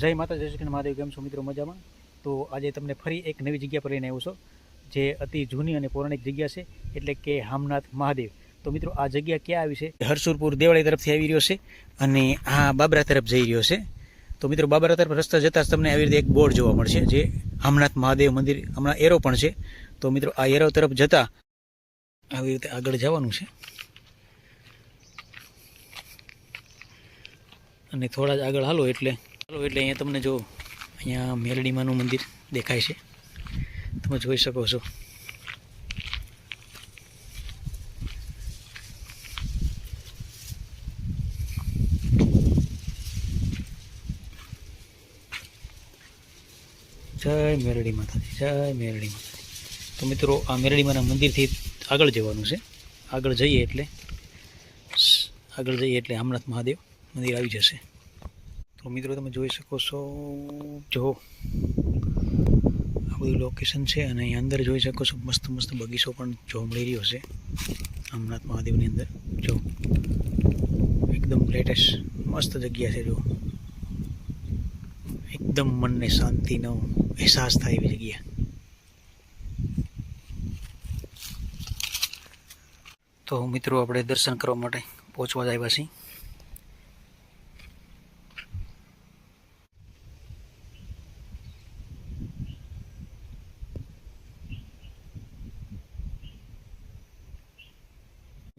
જય માતા જય શ્રી મહાદેવ, કેમ છો મિત્રો? મજામાં? તો આજે તમને ફરી એક નવી જગ્યા પર લઈને આવ્યો છો, જે અતિ જૂની અને પૌરાણિક જગ્યા છે, એટલે કે હામનાથ મહાદેવ. તો મિત્રો, આ જગ્યા ક્યાં આવી છે? હરસુરપુર દેવાળી તરફથી આવી રહ્યો છે અને આ બાબરા તરફ જઈ રહ્યો છે. તો મિત્રો, બાબરા તરફ રસ્તા જતાં તમને આવી રીતે એક બોર્ડ જોવા મળશે, જે હામનાથ મહાદેવ મંદિર, હમણાં એરો પણ છે. તો મિત્રો, આ એરો તરફ જતાં આવી રીતે આગળ જવાનું છે. અને થોડા જ આગળ હાલો એટલે હાલો એટલે અહીંયા તમને જો અહીંયા મેલડીમાનું મંદિર દેખાય છે. તમે જોઈ શકો છો. જય મેરડી માતાજી, જય મેરડી માતાજી. તો મિત્રો, આ મેરડીમાના મંદિરથી આગળ જવાનું છે. આગળ જઈએ એટલે, આગળ જઈએ એટલે અમરનાથ મહાદેવ મંદિર આવી જશે. તો મિત્રો તમે જોઈ શકો છો, જો આ બધું લોકેશન છે અને અહીં અંદર જોઈ શકો છો મસ્ત મસ્ત બગીચો પણ જોવા મળી રહ્યો છે, અમરનાથ મહાદેવની અંદર. જો, એકદમ લેટેસ્ટ મસ્ત જગ્યા છે, જો. એકદમ મનને શાંતિનો અહેસાસ થાય એવી જગ્યા. તો મિત્રો આપણે દર્શન કરવા માટે પહોંચવા જ આવ્યા છીએ.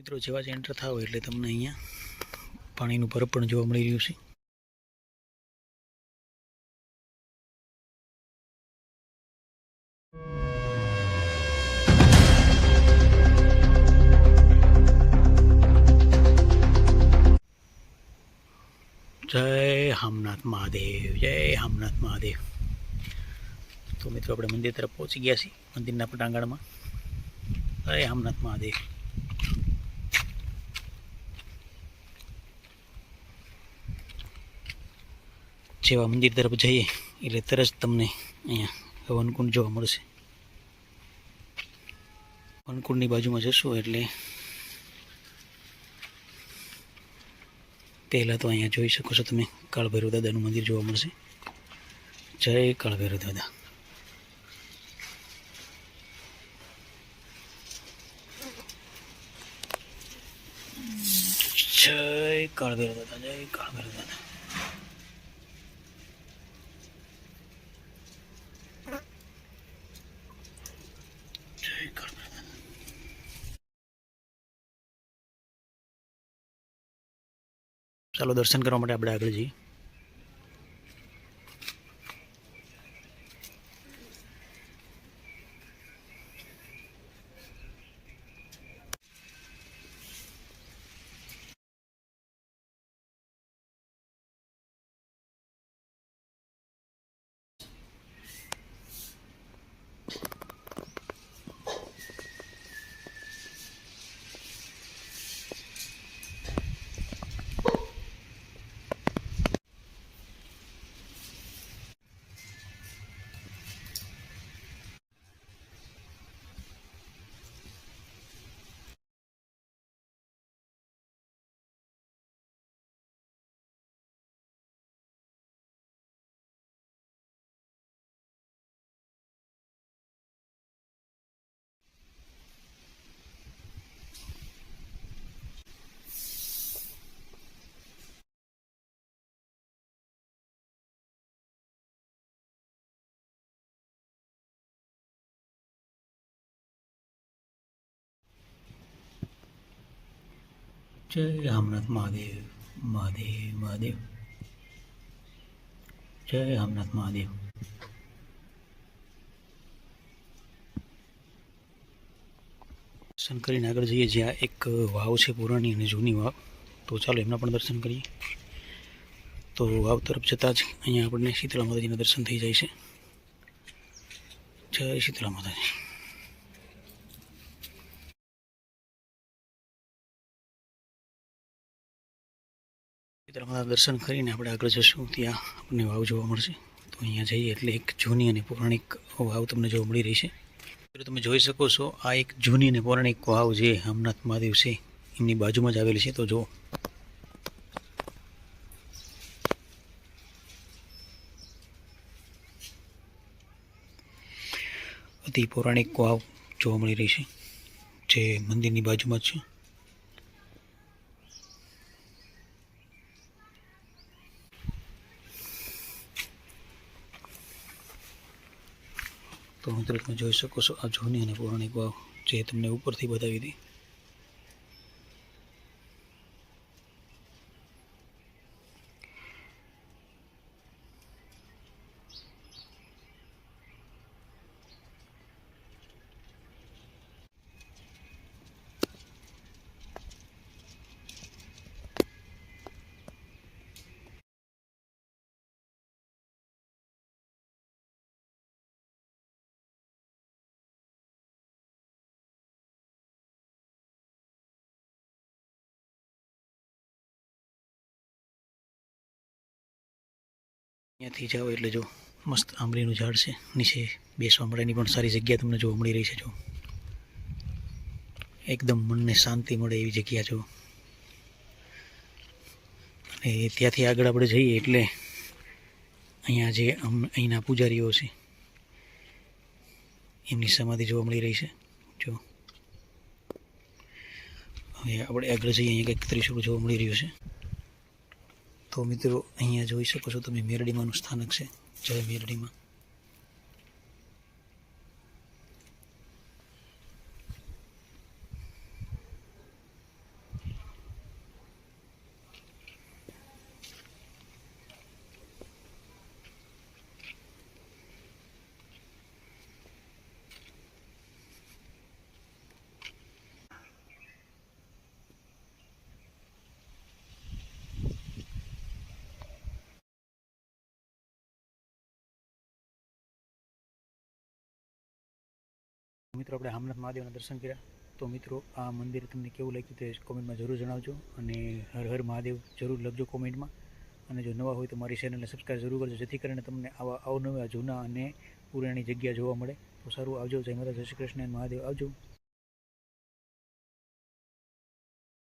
મિત્રો, જેવા જ એન્ટર થાવ એટલે તમને અહીંયા પાણીનું ભરપ પણ જોવા મળી રહ્યું છે. જય હામનાથ મહાદેવ, જય હામનાથ મહાદેવ. તો મિત્રો, આપણે મંદિર તરફ પહોંચી ગયા છીએ, મંદિરના પટાંગણમાં. જય હામનાથ મહાદેવ. જેવા મંદિર તરફ જઈએ, એટલે તરત તમને અહીંયા વનકુંડ જોવા મળશે. વનકુંડની બાજુમાં જશો એટલે પહેલાં તો અહીંયા જોઈ શકો છો તમે કાળભૈરવ દાદાનું મંદિર જોવા મળશે. જય કાળભૈરવ દાદા. જય કાળભૈરવ દાદા, જય કાળભૈરવ દાદા. ચાલો દર્શન કરવા માટે આપણે આગળ જઈએ. જય રામનાથ મહાદેવ મહાદેવ મહાદેવ. જય રામનાથ મહાદેવ. દર્શન કરીને આગળ જઈએ, જ્યાં એક વાવ છે પુરાણી અને જૂની વાવ. તો ચાલો એમના પણ દર્શન કરીએ. તો વાવ તરફ જતાં જ અહીંયા આપણને શીતળા માતાજીના દર્શન થઈ જાય છે. જય શીતળા માતાજી. ક્ષેત્રમાં દર્શન કરીને આપણે આગળ જશું. ત્યાં આપણને વાવ જોવા મળશે. તો અહીંયા જઈએ એટલે એક જૂની અને પૌરાણિક વાવ તમને જોવા મળી રહી છે. તમે જોઈ શકો છો, આ એક જૂની અને પૌરાણિક વાવ જે હમનાથ મહાદેવ છે, એમની બાજુમાં જ આવેલી છે. તો જુઓ. અતિ પૌરાણિક વાવ જોવા મળી રહી છે, જે મંદિરની બાજુમાં જ છે. તો મિત્રો તમે જોઈ શકો છો આ જૂની અને પૌરાણિક વાવ જે તમને ઉપરથી બતાવી હતી. અહીંયાથી જાઓ એટલે જો મસ્ત આંબલીનું ઝાડ છે. નીચે બેસવા માટેની પણ સારી જગ્યા તમને જોવા મળી રહી છે જો. એકદમ મનને શાંતિ મળે એવી જગ્યા જો. અને ત્યાંથી આગળ આપણે જઈએ એટલે અહીંયા જે અહીંના પૂજારીઓ છે, એમની સમાધિ જોવા મળી રહી છે. જો. હવે આપણે આગળ જઈએ, અહીંયા કંઈક ત્રિશુળ જોવા મળી રહ્યું છે. તો મિત્રો અહીંયા જોઈ શકો છો તમે મેરડીમાંનું સ્થાનક છે જય મેરડીમાં. મિત્રો, આપણે હામનાથ મહાદેવના દર્શન કર્યા. તો મિત્રો, આ મંદિર તમને કેવું લાગ્યું તે કોમેન્ટમાં જરૂર જણાવજો અને હર હર મહાદેવ જરૂર લખજો કોમેન્ટમાં. અને જો નવા હોય તો મારી ચેનલને સબસ્ક્રાઈબ જરૂર કરજો, જેથી કરીને તમને આવા અવનવા જૂના અને પુરાણી જગ્યા જોવા મળે. તો સારું આવજો. જય માતા જય શ્રી કૃષ્ણ. મહાદેવ આવજો.